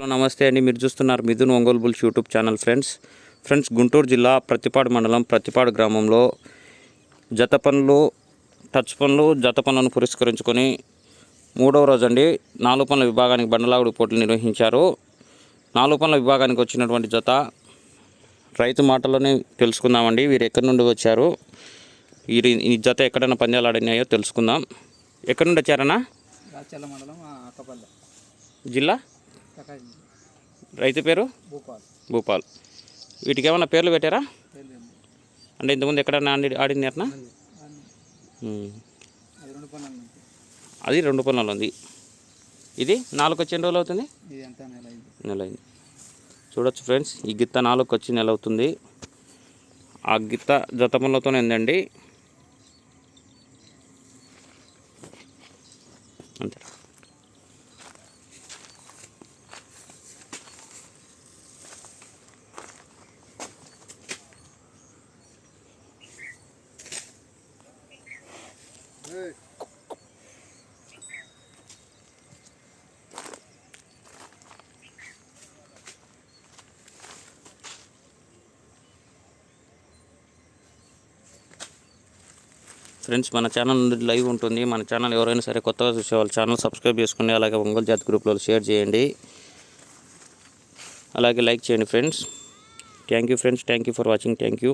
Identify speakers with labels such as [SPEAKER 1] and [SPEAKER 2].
[SPEAKER 1] Hello నమస్తే అండి. మీరు చూస్తున్నారు Mithun Ongole bulls YouTube channel friends. Friends Guntur జిల్లా ప్రతిపాడు మండలం ప్రతిపాడు గ్రామంలో జత పనులు టచ్ పనులు జత పనులను పురస్కరించుకొని మూడవ రోజు అండి నాలుగు పనుల విభాగానికి బండలాగుడు పోటీలు నిర్వహించారు. నాలుగు పనుల విభాగానికి వచ్చినటువంటి జత రైతు మాటలోనే తెలుసుకుందామండి. వీరు ఎక్కడి నుండి వచ్చారు? వీరి ఈ జత ఎక్కడైనా పందాలు ఆడినాయో తెలుసుకుందాం. ఎక్కడి నుండి వచ్చారన్నా?
[SPEAKER 2] మండలం
[SPEAKER 1] జిల్లా? రైతు పేరు?
[SPEAKER 2] భూపాల్.
[SPEAKER 1] భూపాల్. వీటికి ఏమైనా పేర్లు పెట్టారా? అంటే ఇంతకుముందు ఎక్కడైనా ఆడి ఆడినారనా
[SPEAKER 2] అది రెండు పనుల నుంచి
[SPEAKER 1] అది రెండు పనులు ఉంది. ఇది నాలుగు వచ్చి ఎన్ని రోజులు అవుతుంది? నెల అయింది. చూడొచ్చు ఫ్రెండ్స్ ఈ గిత్త నాలుగు వచ్చి నెల అవుతుంది. ఆ గిత్త జత పనులతోనే ఉందండి. అంతే ఫ్రెండ్స్ మన ఛానల్ నుండి లైవ్ ఉంటుంది. మన ఛానల్ ఎవరైనా సరే కొత్తగా చూసే వాళ్ళు ఛానల్ సబ్స్క్రైబ్ చేసుకుని అలాగే ఒంగోలు జాతి గ్రూప్లో షేర్ చేయండి. అలాగే లైక్ చేయండి friends. Thank you friends thank you for watching thank you